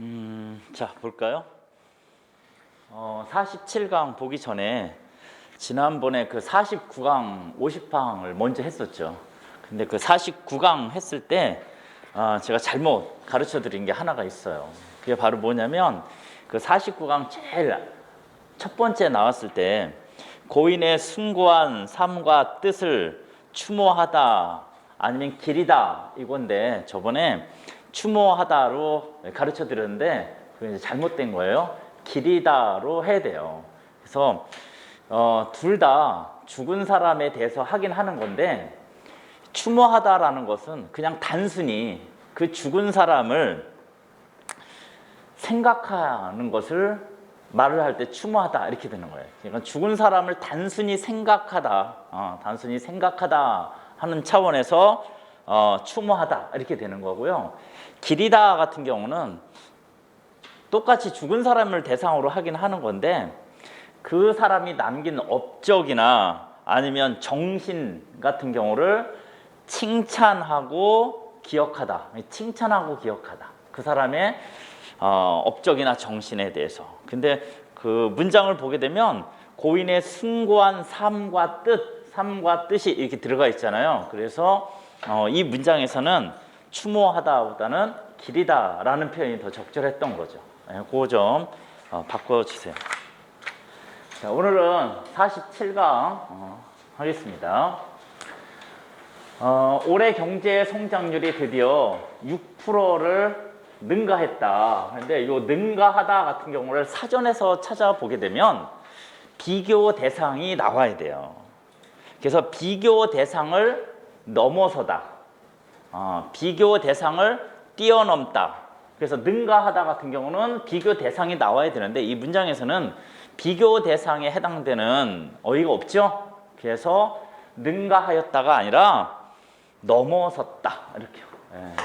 음, 자 볼까요? 어, 47강 보기 전에 지난번에 그 49강 50항을 먼저 했었죠. 근데 그 49강 했을 때 아, 제가 잘못 가르쳐 드린 게 하나가 있어요. 그게 바로 뭐냐면 그 49강 제일 첫 번째 나왔을 때 고인의 숭고한 삶과 뜻을 추모하다 아니면 길이다 이건데 저번에 추모하다로 가르쳐 드렸는데 그게 잘못된 거예요. 길이다로 해야 돼요. 그래서 어, 둘 다 죽은 사람에 대해서 하긴 하는 건데 추모하다라는 것은 그냥 단순히 그 죽은 사람을 생각하는 것을 말을 할 때 추모하다 이렇게 되는 거예요. 그러니까 죽은 사람을 단순히 생각하다, 어, 단순히 생각하다 하는 차원에서 어, 추모하다 이렇게 되는 거고요. 길이다 같은 경우는 똑같이 죽은 사람을 대상으로 하긴 하는 건데 그 사람이 남긴 업적이나 아니면 정신 같은 경우를 칭찬하고 기억하다. 칭찬하고 기억하다. 그 사람의 어, 업적이나 정신에 대해서. 근데 그 문장을 보게 되면 고인의 숭고한 삶과 뜻, 삶과 뜻이 이렇게 들어가 있잖아요. 그래서 어, 이 문장에서는 추모하다보다는 길이다라는 표현이 더 적절했던 거죠. 예, 그점 어, 바꿔주세요. 자, 오늘은 47강 어, 하겠습니다. 어, 올해 경제 성장률이 드디어 6%를 능가했다. 근데 이 능가하다 같은 경우를 사전에서 찾아보게 되면 비교 대상이 나와야 돼요. 그래서 비교 대상을 넘어서다. 어, 비교 대상을 뛰어넘다. 그래서 능가하다 같은 경우는 비교 대상이 나와야 되는데 이 문장에서는 비교 대상에 해당되는 어휘가 없죠. 그래서 능가하였다가 아니라 넘어섰다 이렇게. 예.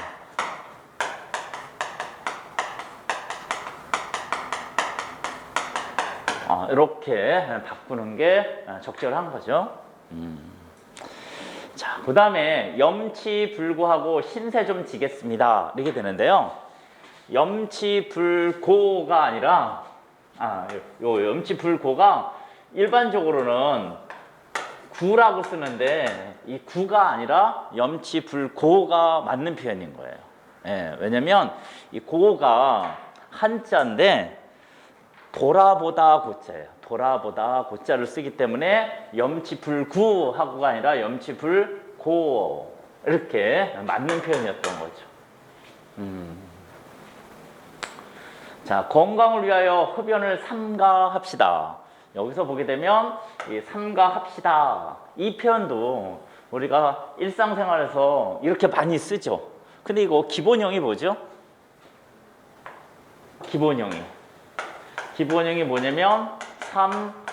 아, 이렇게 바꾸는 게 적절한 거죠. 음. 자, 그 다음에 염치 불고하고 신세 좀 지겠습니다. 이렇게 되는데요. 염치 불고가 아니라 아, 요 염치 불고가 일반적으로는 구라고 쓰는데 이 구가 아니라 염치 불고가 맞는 표현인 거예요. 예, 왜냐면 이 고가 한자인데 돌아보다 고자예요. 돌아보다 고자를 쓰기 때문에 염치불구하고가 아니라 염치불 고 이렇게 맞는 표현이었던 거죠. 음. 자, 건강을 위하여 흡연을 삼가합시다. 여기서 보게 되면 이 삼가합시다. 이 표현도 우리가 일상생활에서 이렇게 많이 쓰죠. 근데 이거 기본형이 뭐죠? 기본형이. 기본형이 뭐냐면 삼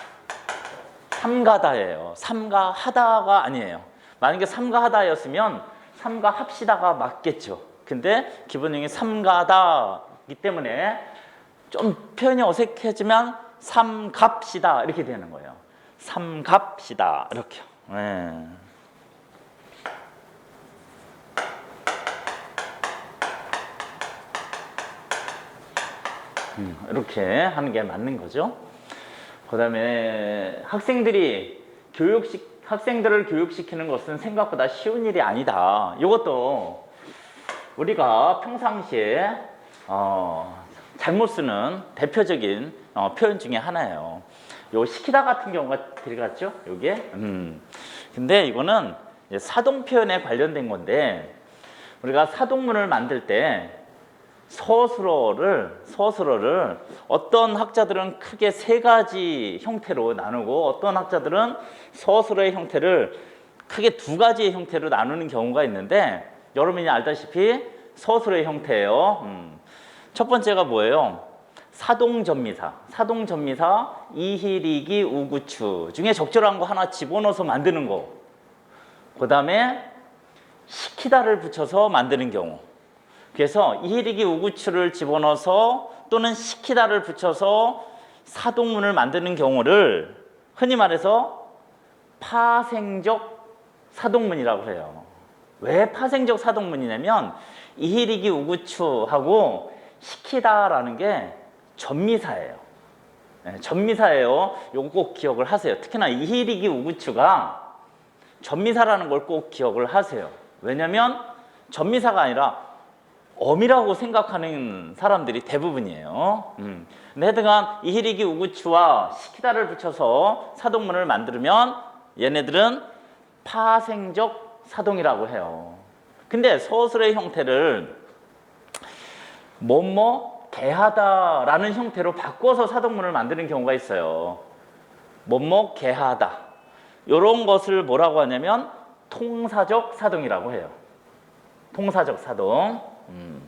삼가다예요. 삼가하다가 아니에요. 만약에 삼가하다였으면 삼가합시다가 맞겠죠. 근데 기본형이 삼가다이기 때문에 좀 표현이 어색하지만 삼갑시다 이렇게 되는 거예요. 삼갑시다 이렇게. 네. 음, 이렇게 하는 게 맞는 거죠. 그 다음에 학생들이 교육식 학생들을 교육시키는 것은 생각보다 쉬운 일이 아니다. 이것도 우리가 평상시에 어, 잘못 쓰는 대표적인 어, 표현 중에 하나예요. 요 시키다 같은 경우가 들어갔죠? 요게. 음. 근데 이거는 사동 표현에 관련된 건데 우리가 사동문을 만들 때 서술어를 서술어를 어떤 학자들은 크게 세 가지 형태로 나누고 어떤 학자들은 서술어의 형태를 크게 두 가지의 형태로 나누는 경우가 있는데 여러분이 알다시피 서술어의 형태예요. 음. 첫 번째가 뭐예요? 사동전미사, 사동전미사, 이희리기, 우구추 중에 적절한 거 하나 집어넣어서 만드는 거. 그 다음에 시키다를 붙여서 만드는 경우. 그래서 이희리기, 우구추를 집어넣어서 또는 시키다를 붙여서 사동문을 만드는 경우를 흔히 말해서 파생적 사동문이라고 해요. 왜 파생적 사동문이냐면 이희리기, 우구추하고 시키다라는 게 전미사예요. 예, 전미사예요. 요거 꼭 기억을 하세요. 특히나 이히리기 우구추가 전미사라는 걸 꼭 기억을 하세요. 왜냐면 전미사가 아니라 어미라고 생각하는 사람들이 대부분이에요. 음. 근데 하여튼간 이히리기 우구추와 시키다를 붙여서 사동문을 만들면 얘네들은 파생적 사동이라고 해요. 근데 서술의 형태를 뭐뭐 개하다라는 형태로 바꿔서 사동문을 만드는 경우가 있어요. 뭐뭐 개하다. 이런 것을 뭐라고 하냐면 통사적 사동이라고 해요. 통사적 사동. 음.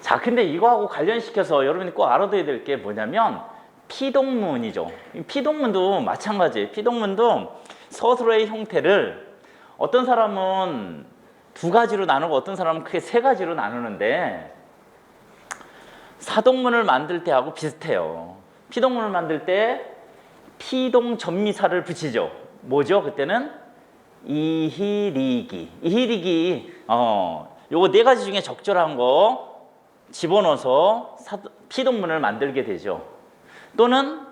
자, 근데 이거하고 관련시켜서 여러분이 꼭 알아둬야 될 게 뭐냐면 피동문이죠. 이 피동문도 마찬가지예요. 피동문도 서술의 형태를 어떤 사람은 두 가지로 나누고 어떤 사람은 크게 세 가지로 나누는데 사동문을 만들 때하고 비슷해요. 피동문을 만들 때 피동 전미사를 붙이죠. 뭐죠? 그때는 이희리기. 이희리기. 어, 요거 네 가지 중에 적절한 거 집어넣어서 사, 피동문을 만들게 되죠. 또는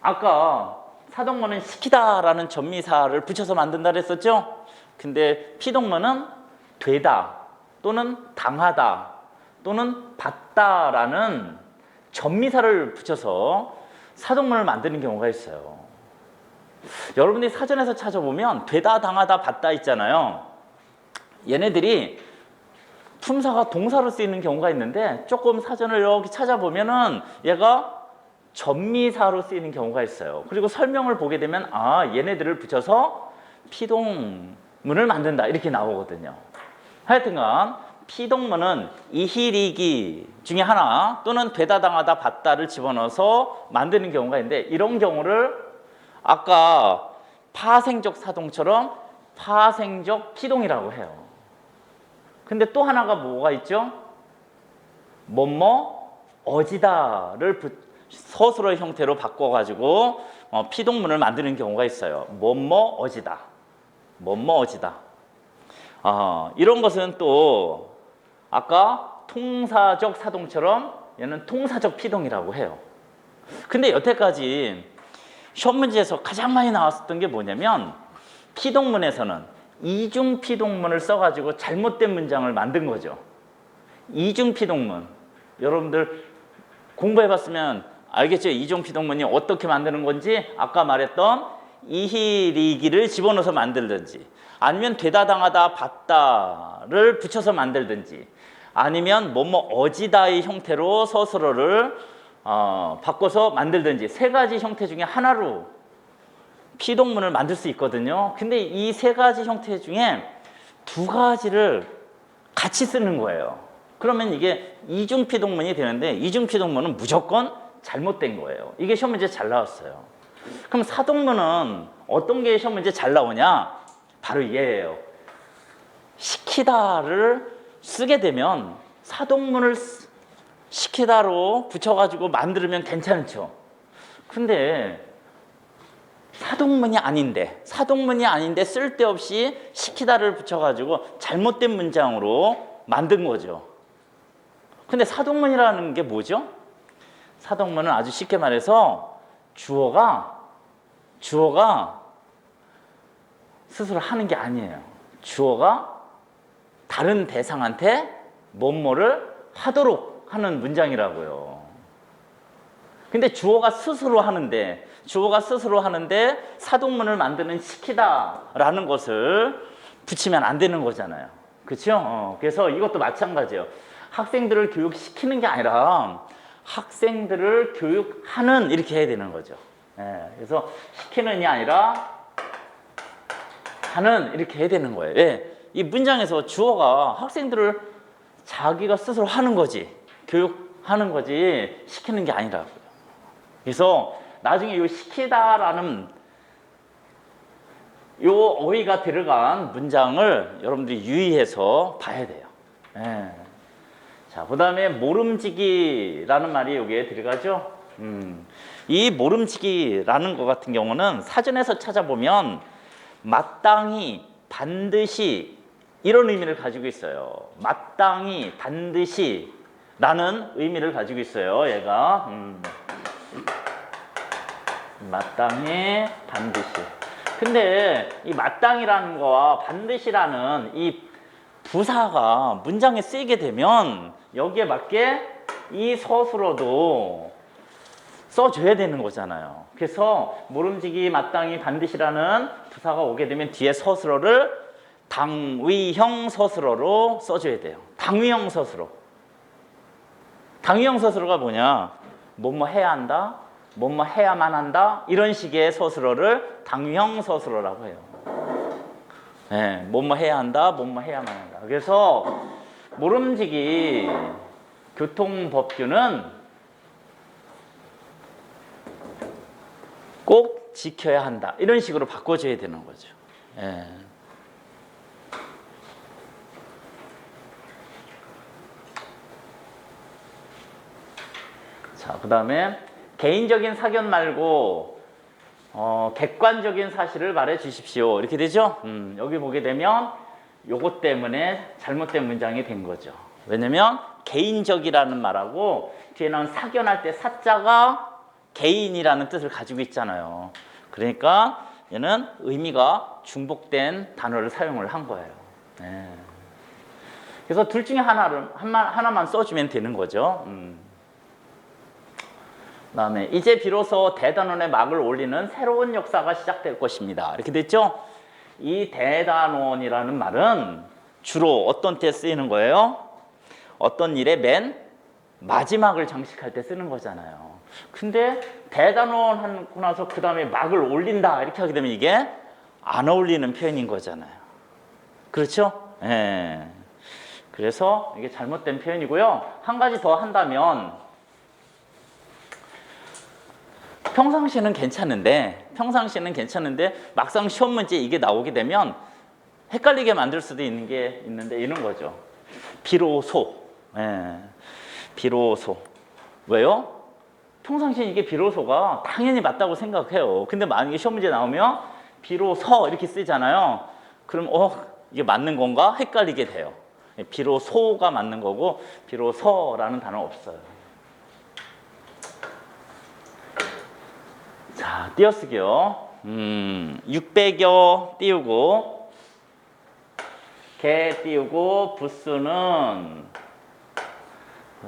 아까 사동문은 시키다라는 전미사를 붙여서 만든다 그랬었죠? 근데 피동문은 되다 또는 당하다 또는 받다라는 전미사를 붙여서 사동문을 만드는 경우가 있어요. 여러분들이 사전에서 찾아보면 되다, 당하다, 받다 있잖아요. 얘네들이 품사가 동사로 쓰이는 경우가 있는데 조금 사전을 이렇게 찾아보면은 얘가 전미사로 쓰이는 경우가 있어요. 그리고 설명을 보게 되면 아 얘네들을 붙여서 피동문을 만든다 이렇게 나오거든요. 하여튼간 피동문은 이히리기 중에 하나 또는 되다 당하다 받다를 집어넣어서 만드는 경우가 있는데 이런 경우를 아까 파생적 사동처럼 파생적 피동이라고 해요. 근데 또 하나가 뭐가 있죠? 뭐뭐 어지다를 붙- 서술의 형태로 바꿔가지고 어, 피동문을 만드는 경우가 있어요. 뭐뭐 어지다, 뭐뭐 어지다. 아, 이런 것은 또 아까 통사적 사동처럼 얘는 통사적 피동이라고 해요. 근데 여태까지 시험 문제에서 가장 많이 나왔었던 게 뭐냐면 피동문에서는 이중 피 동문을 써가지고 잘못된 문장을 만든 거죠. 이중 피 동문. 여러분들 공부해봤으면 알겠죠? 이중 피 동문이 어떻게 만드는 건지 아까 말했던 이히리기를 집어넣어서 만들든지 아니면 되다 당하다 받다를 붙여서 만들든지 아니면 뭐뭐 어지다의 형태로 서술어를 어, 바꿔서 만들든지 세 가지 형태 중에 하나로 피동문을 만들 수 있거든요. 근데 이 세 가지 형태 중에 두 가지를 같이 쓰는 거예요. 그러면 이게 이중 피동문이 되는데 이중 피동문은 무조건 잘못된 거예요. 이게 시험 문제 잘 나왔어요. 그럼 사동문은 어떤 게 시험 문제 잘 나오냐? 바로 얘예요. 시키다를 쓰게 되면 사동문을 쓰- 시키다로 붙여가지고 만들면 괜찮죠. 근데 사동문이 아닌데 사동문이 아닌데 쓸데없이 시키다를 붙여가지고 잘못된 문장으로 만든 거죠. 근데 사동문이라는 게 뭐죠? 사동문은 아주 쉽게 말해서 주어가 주어가 스스로 하는 게 아니에요. 주어가 다른 대상한테 뭐뭐를 하도록 하는 문장이라고요. 근데 주어가 스스로 하는데 주어가 스스로 하는데 사동문을 만드는 시키다라는 것을 붙이면 안 되는 거잖아요. 그렇죠? 어, 그래서 이것도 마찬가지예요. 학생들을 교육시키는 게 아니라 학생들을 교육하는 이렇게 해야 되는 거죠. 예, 그래서 시키는이 아니라 하는 이렇게 해야 되는 거예요. 예, 이 문장에서 주어가 학생들을 자기가 스스로 하는 거지 교육하는 거지 시키는 게 아니라고요. 그래서 나중에 이 시키다라는 요 어휘가 들어간 문장을 여러분들이 유의해서 봐야 돼요. 예. 자, 그 다음에 모름지기라는 말이 여기에 들어가죠. 음, 이 모름지기라는 것 같은 경우는 사전에서 찾아보면 마땅히 반드시 이런 의미를 가지고 있어요. 마땅히 반드시 라는 의미를 가지고 있어요. 얘가 음. 마땅히 반드시. 근데 이 마땅이라는 거와 반드시라는 이 부사가 문장에 쓰이게 되면 여기에 맞게 이 서술어도 써줘야 되는 거잖아요. 그래서 모름지기 마땅히 반드시라는 부사가 오게 되면 뒤에 서술어를 당위형 서술어로 써줘야 돼요. 당위형 서술어. 당위형 서술어가 뭐냐? 뭐뭐 해야 한다, 뭐뭐 해야만 한다 이런 식의 서술어를 당위형 서술어라고 해요. 네, 뭐뭐 해야 한다, 뭐뭐 해야만 한다. 그래서 모름지기 교통법규는 꼭 지켜야 한다. 이런 식으로 바꿔줘야 되는 거죠. 예. 자, 그 다음에 개인적인 사견 말고 어, 객관적인 사실을 말해 주십시오. 이렇게 되죠? 음, 여기 보게 되면 요것 때문에 잘못된 문장이 된 거죠. 왜냐면 개인적이라는 말하고 뒤에 나온 사견할 때 사자가 개인이라는 뜻을 가지고 있잖아요. 그러니까 얘는 의미가 중복된 단어를 사용을 한 거예요. 네. 그래서 둘 중에 하나를 하나만 써주면 되는 거죠. 음. 그다음에 이제 비로소 대단원의 막을 올리는 새로운 역사가 시작될 것입니다. 이렇게 됐죠? 이 대단원이라는 말은 주로 어떤 때 쓰이는 거예요? 어떤 일의 맨 마지막을 장식할 때 쓰는 거잖아요. 근데 대단원 하고 나서 그 다음에 막을 올린다 이렇게 하게 되면 이게 안 어울리는 표현인 거잖아요. 그렇죠? 예. 그래서 이게 잘못된 표현이고요. 한 가지 더 한다면 평상시는 괜찮은데 평상시는 괜찮은데 막상 시험 문제 이게 나오게 되면 헷갈리게 만들 수도 있는 게 있는데 이런 거죠. 비로소. 예. 비로소. 왜요? 평상시에 이게 비로소가 당연히 맞다고 생각해요. 근데 만약에 시험 문제 나오면 비로소 이렇게 쓰잖아요. 그럼 어 이게 맞는 건가 헷갈리게 돼요. 비로소가 맞는 거고 비로소라는 단어 없어요. 자, 띄어쓰기요. 음, 600여 띄우고 개 띄우고 부스는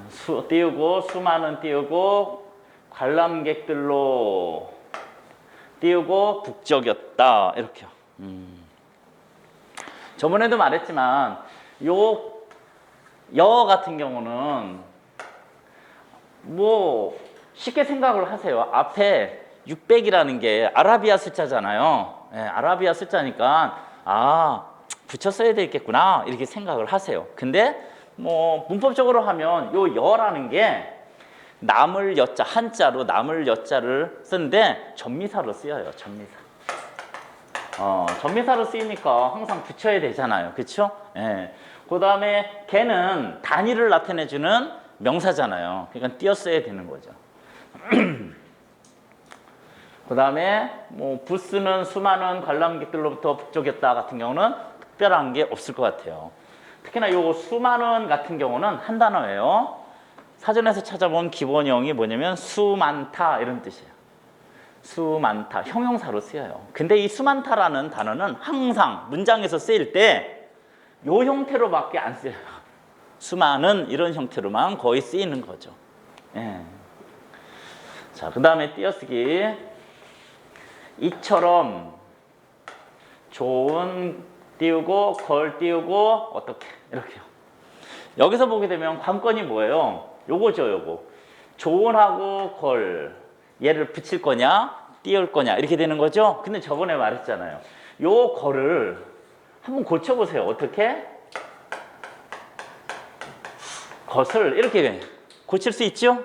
수 띄우고 수많은 띄우고 관람객들로 띄우고 북적였다 이렇게요. 음. 저번에도 말했지만 요 여 같은 경우는 뭐 쉽게 생각을 하세요. 앞에 600이라는 게 아라비아 숫자잖아요. 예, 아라비아 숫자니까 아 붙여 써야 되겠구나 이렇게 생각을 하세요. 근데 뭐 문법적으로 하면 요 여라는 게 남을 여자 한자로 남을 여자를 쓰는데 전미사로 쓰여요. 전미사. 어, 전미사로 쓰이니까 항상 붙여야 되잖아요. 그렇죠? 예. 그다음에 걔는 단위를 나타내 주는 명사잖아요. 그러니까 띄어 써야 되는 거죠. 그 다음에 뭐 부스는 수많은 관람객들로부터 북적였다 같은 경우는 특별한 게 없을 것 같아요. 특히나 요 수많은 같은 경우는 한 단어예요. 사전에서 찾아본 기본형이 뭐냐면 수많다 이런 뜻이에요. 수많다 형용사로 쓰여요. 근데 이 수많다라는 단어는 항상 문장에서 쓰일 때 요 형태로밖에 안 쓰여요. 수많은 이런 형태로만 거의 쓰이는 거죠. 예. 자, 그 다음에 띄어쓰기. 이처럼 좋은 띄우고 걸 띄우고 어떻게 이렇게요. 여기서 보게 되면 관건이 뭐예요? 요거죠, 요거. 좋은하고 걸 얘를 붙일 거냐, 띄울 거냐 이렇게 되는 거죠. 근데 저번에 말했잖아요. 요 걸을 한번 고쳐 보세요. 어떻게? 것을 이렇게 고칠 수 있죠?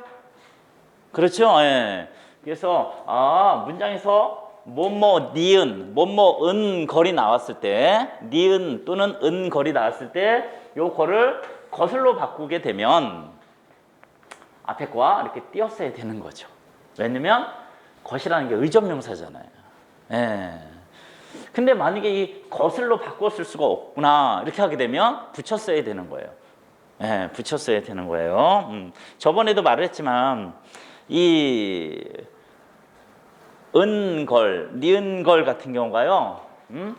그렇죠? 예. 그래서 아 문장에서 뭐뭐 니은 뭐뭐 은 거리 나왔을 때 니은 또는 은 거리 나왔을 때 요 거를 것을로 바꾸게 되면 앞에 거와 이렇게 띄었어야 되는 거죠. 왜냐면 것이라는 게 의존명사잖아요. 예. 근데 만약에 이 거슬로 바꿨을 수가 없구나 이렇게 하게 되면 붙였어야 되는 거예요. 예, 붙였어야 되는 거예요. 음, 저번에도 말했지만 이 은걸, 니은걸 같은 경우가요. 음?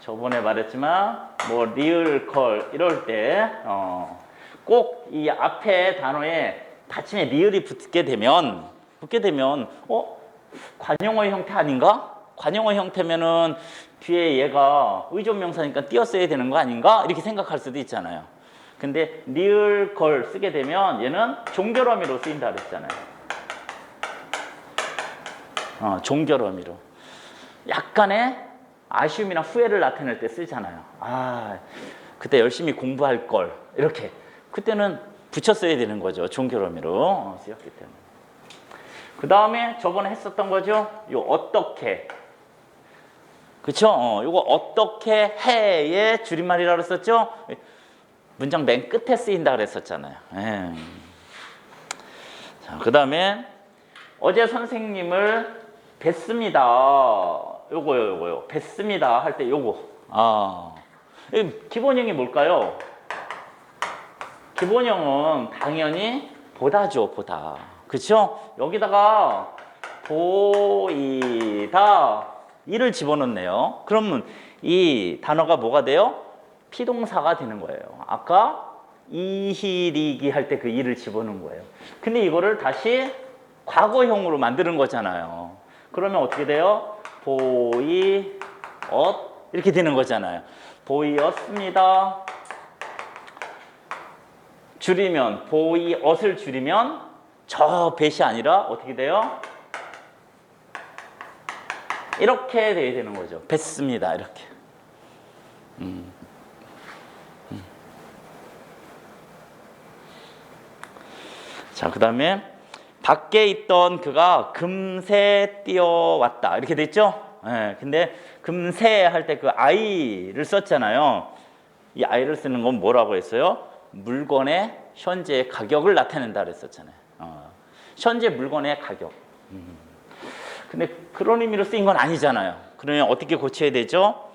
저번에 말했지만 뭐 리을걸 이럴 때 어, 꼭 이 앞에 단어에 받침에 리을이 붙게 되면 붙게 되면 어 관용어 형태 아닌가? 관용어 형태면은 뒤에 얘가 의존명사니까 띄었어야 되는 거 아닌가? 이렇게 생각할 수도 있잖아요. 근데 리을 걸 쓰게 되면 얘는 종결어미로 쓰인다 그랬잖아요. 어, 종결 어미로. 약간의 아쉬움이나 후회를 나타낼 때 쓰잖아요. 아, 그때 열심히 공부할 걸. 이렇게. 그때는 붙였어야 되는 거죠. 종결 어미로 어, 쓰였기 때문에. 그 다음에 저번에 했었던 거죠. 요 어떻게. 그쵸? 어, 요거 어떻게 해의 줄임말이라고 했었죠? 문장 맨 끝에 쓰인다 그랬었잖아요. 예. 자, 그 다음에 어제 선생님을 뵀습니다. 요거요, 요거요. 뵀습니다 할 때 요거. 아. 이 기본형이 뭘까요? 기본형은 당연히 보다죠, 보다. 그쵸? 여기다가 보이다 이를 집어넣네요. 그러면 이 단어가 뭐가 돼요? 피동사가 되는 거예요. 아까 이희리기 할 때 그 이를 집어넣은 거예요. 근데 이거를 다시 과거형으로 만드는 거잖아요. 그러면 어떻게 돼요? 보이엇 이렇게 되는 거잖아요. 보이었습니다. 줄이면 보이엇을 줄이면 저 배시 아니라 어떻게 돼요? 이렇게 돼야 되는 거죠. 뵀습니다. 이렇게. 음. 음. 자, 그 다음에 밖에 있던 그가 금세 뛰어왔다. 이렇게 됐죠? 예, 근데 금세 할 때 그 아이를 썼잖아요. 이 아이를 쓰는 건 뭐라고 했어요? 물건의 현재 가격을 나타낸다 그랬었잖아요. 어, 현재 물건의 가격. 음. 근데 그런 의미로 쓰인 건 아니잖아요. 그러면 어떻게 고쳐야 되죠?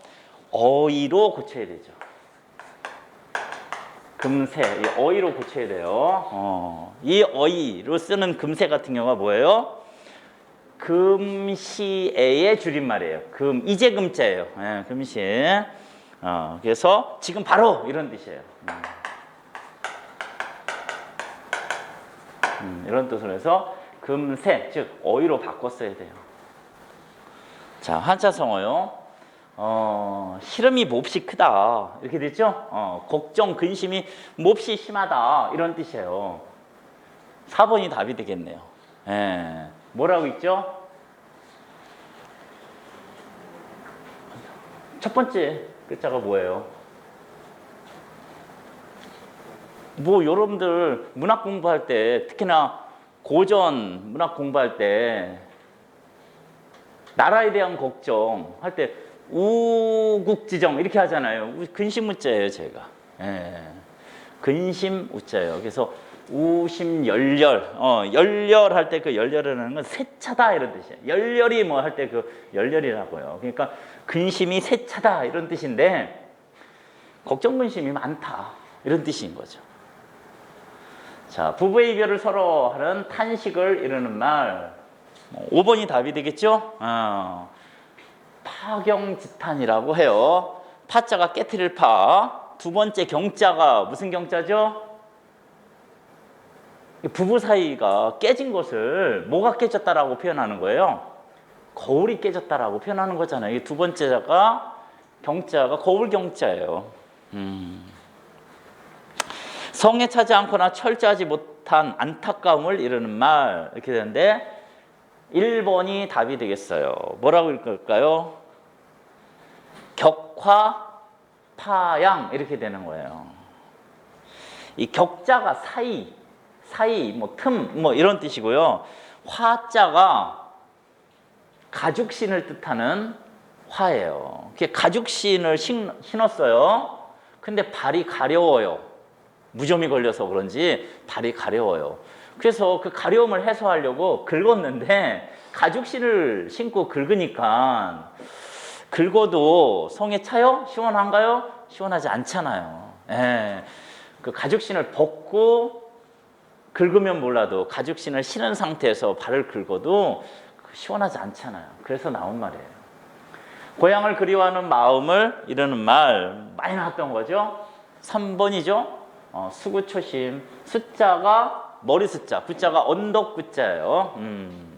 어휘로 고쳐야 되죠. 금세, 이 어휘로 고쳐야 돼요. 어, 이 어휘로 쓰는 금세 같은 경우가 뭐예요? 금시에의 줄임말이에요. 금, 이제 금자예요. 예, 금시. 어, 그래서 지금 바로 이런 뜻이에요. 음. 음, 이런 뜻으로 해서 금세, 즉 어휘로 바꿨어야 돼요. 자, 한자 성어요. 어, 시름이 몹시 크다. 이렇게 됐죠? 어, 걱정, 근심이 몹시 심하다. 이런 뜻이에요. 4번이 답이 되겠네요. 예. 뭐라고 있죠? 첫 번째 글자가 뭐예요? 뭐 여러분들 문학 공부할 때 특히나 고전 문학 공부할 때 나라에 대한 걱정 할때 우국지정 이렇게 하잖아요. 근심우자예요, 제가. 예. 근심우자예요. 그래서 우심열렬, 어, 열렬할 때 그 열렬이라는 건 세차다 이런 뜻이에요. 열렬이 뭐 할 때 그 열렬이라고요. 그러니까 근심이 세차다 이런 뜻인데 걱정 근심이 많다 이런 뜻인 거죠. 자, 부부의 이별을 서로 하는 탄식을 이루는 말. 5번이 답이 되겠죠? 어, 파경지탄이라고 해요. 파자가 깨트릴 파. 두 번째 경자가 무슨 경자죠? 부부 사이가 깨진 것을 뭐가 깨졌다라고 표현하는 거예요? 거울이 깨졌다라고 표현하는 거잖아요. 이 두 번째가 경자가 거울 경자예요. 음. 성에 차지 않거나 철저하지 못한 안타까움을 이루는 말 이렇게 되는데 1번이 답이 되겠어요. 뭐라고 읽을까요? 격화, 파양 이렇게 되는 거예요. 이 격자가 사이, 사이, 뭐 틈, 뭐 이런 뜻이고요. 화자가 가죽신을 뜻하는 화예요. 그게 가죽신을 신, 신었어요. 근데 발이 가려워요. 무좀이 걸려서 그런지 발이 가려워요. 그래서 그 가려움을 해소하려고 긁었는데 가죽신을 신고 긁으니까 긁어도 성에 차요? 시원한가요? 시원하지 않잖아요. 예. 그 가죽신을 벗고 긁으면 몰라도 가죽신을 신은 상태에서 발을 긁어도 그 시원하지 않잖아요. 그래서 나온 말이에요. 고향을 그리워하는 마음을 이르는 말 많이 나왔던 거죠. 3번이죠. 어, 수구초심 숫자가 머리 숫자, 구자가 언덕 구자예요. 음.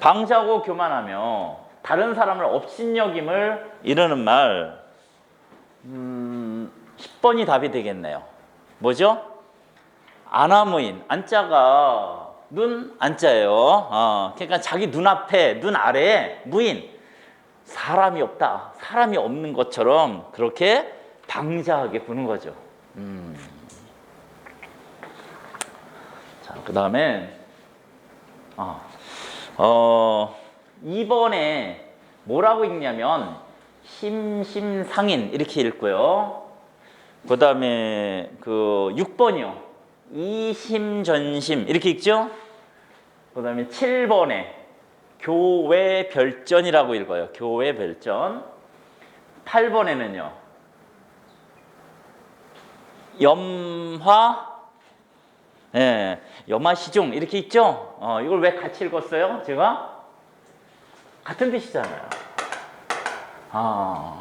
방자고 교만하며 다른 사람을 업신여김을 이르는 말 음, 10번이 답이 되겠네요. 뭐죠? 아나무인 안자가 눈 안자예요. 어, 그러니까 자기 눈앞에 눈 아래에 무인 사람이 없다. 사람이 없는 것처럼 그렇게 방자하게 부는 거죠. 음. 자, 그 다음에 아, 어, 2번에 뭐라고 읽냐면 심심상인 이렇게 읽고요. 그 다음에 그 6번이요. 이심전심 이렇게 읽죠? 그 다음에 7번에 교회 별전이라고 읽어요. 교회 별전. 8번에는요. 염화 예, 염화시중 이렇게 있죠? 어, 이걸 왜 같이 읽었어요? 제가 같은 뜻이잖아요. 아,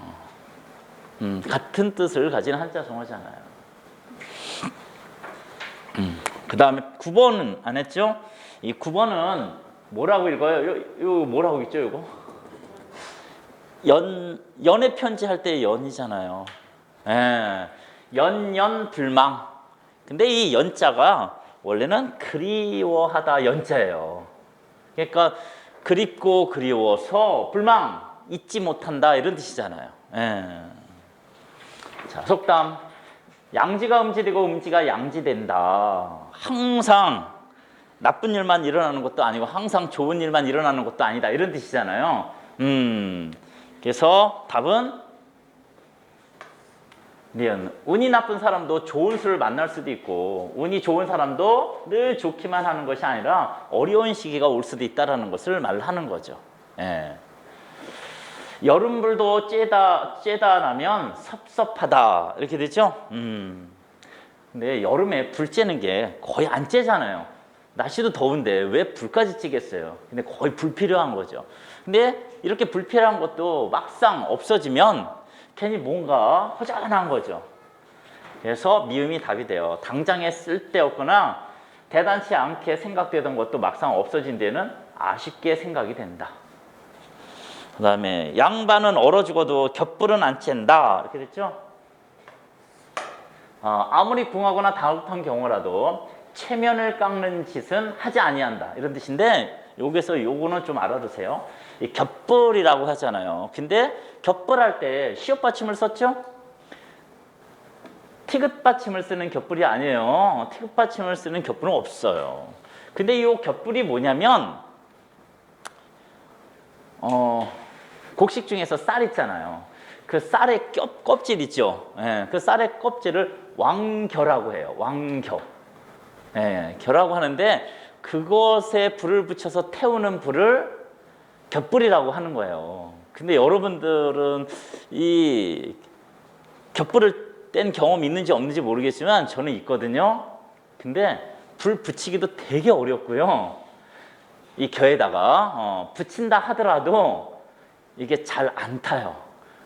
음, 같은 뜻을 가진 한자 성어잖아요. 음, 그 다음에 9번은 안 했죠? 이 9번은 뭐라고 읽어요? 요, 요 뭐라고 읽죠, 이거? 연, 연애 편지 할 때 연이잖아요. 예, 연연 불망. 근데 이 연자가 원래는 그리워하다 연자예요. 그러니까 그립고 그리워서 불망 잊지 못한다 이런 뜻이잖아요. 예. 자 속담 양지가 음지되고 음지가 양지된다. 항상 나쁜 일만 일어나는 것도 아니고 항상 좋은 일만 일어나는 것도 아니다 이런 뜻이잖아요. 음 그래서 답은 니은 운이 나쁜 사람도 좋은 수를 만날 수도 있고 운이 좋은 사람도 늘 좋기만 하는 것이 아니라 어려운 시기가 올 수도 있다라는 것을 말하는 거죠. 예. 여름불도 쬐다 쬐다 나면 섭섭하다 이렇게 되죠. 음. 근데 여름에 불 쬐는 게 거의 안 쬐잖아요. 날씨도 더운데 왜 불까지 찌겠어요? 근데 거의 불필요한 거죠. 근데 이렇게 불필요한 것도 막상 없어지면 괜히 뭔가 허전한 거죠. 그래서 미음이 답이 돼요. 당장에 쓸데없거나 대단치 않게 생각되던 것도 막상 없어진 데는 아쉽게 생각이 된다. 그 다음에 양반은 얼어 죽어도 겹불은 안 챈다. 이렇게 됐죠? 어, 아무리 궁하거나 다급한 경우라도 체면을 깎는 짓은 하지 아니한다. 이런 뜻인데 여기서 요거는 좀 알아두세요. 이 겹불이라고 하잖아요. 근데 겹불할 때 시옷 받침을 썼죠? 티귿 받침을 쓰는 겹불이 아니에요. 티귿 받침을 쓰는 겹불은 없어요. 근데 이 겹불이 뭐냐면 어, 곡식 중에서 쌀 있잖아요. 그 쌀의 껍, 껍질 있죠. 예, 그 쌀의 껍질을 왕겨라고 해요. 왕겨. 예, 겨라고 하는데 그것에 불을 붙여서 태우는 불을 겹불이라고 하는 거예요. 근데 여러분들은 이 겹불을 뗀 경험 있는지 없는지 모르겠지만 저는 있거든요. 근데 불 붙이기도 되게 어렵고요. 이 겨에다가 어, 붙인다 하더라도 이게 잘 안 타요.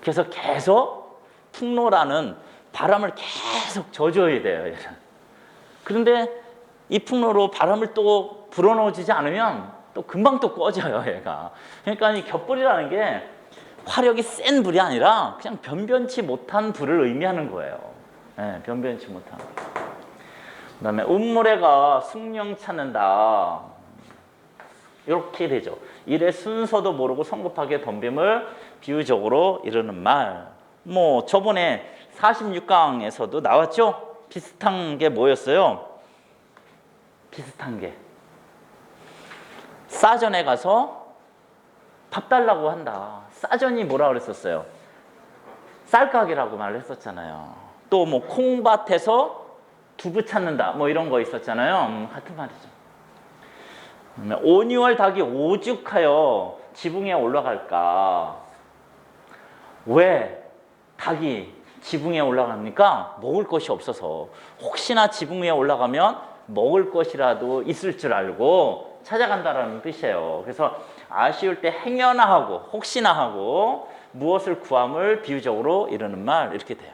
그래서 계속 풍로라는 바람을 계속 져줘야 돼요. 그런데 이 풍로로 바람을 또 불어넣어지지 않으면 또 금방 또 꺼져요, 얘가. 그러니까 이 겹불이라는 게 화력이 센 불이 아니라 그냥 변변치 못한 불을 의미하는 거예요. 네, 변변치 못한. 그 다음에 운모래가 숙명 찾는다. 이렇게 되죠. 일의 순서도 모르고 성급하게 덤빔을 비유적으로 이르는 말. 뭐 저번에 46강에서도 나왔죠. 비슷한 게 뭐였어요? 비슷한 게 싸전에 가서 밥 달라고 한다. 싸전이 뭐라 그랬었어요? 쌀가게라고 말을 했었잖아요. 또 뭐 콩밭에서 두부 찾는다. 뭐 이런 거 있었잖아요. 음, 같은 말이죠. 5, 6월 닭이 오죽하여 지붕에 올라갈까? 왜 닭이 지붕에 올라갑니까? 먹을 것이 없어서 혹시나 지붕 위에 올라가면 먹을 것이라도 있을 줄 알고 찾아간다라는 뜻이에요. 그래서 아쉬울 때 행여나 하고 혹시나 하고 무엇을 구함을 비유적으로 이르는 말 이렇게 돼요.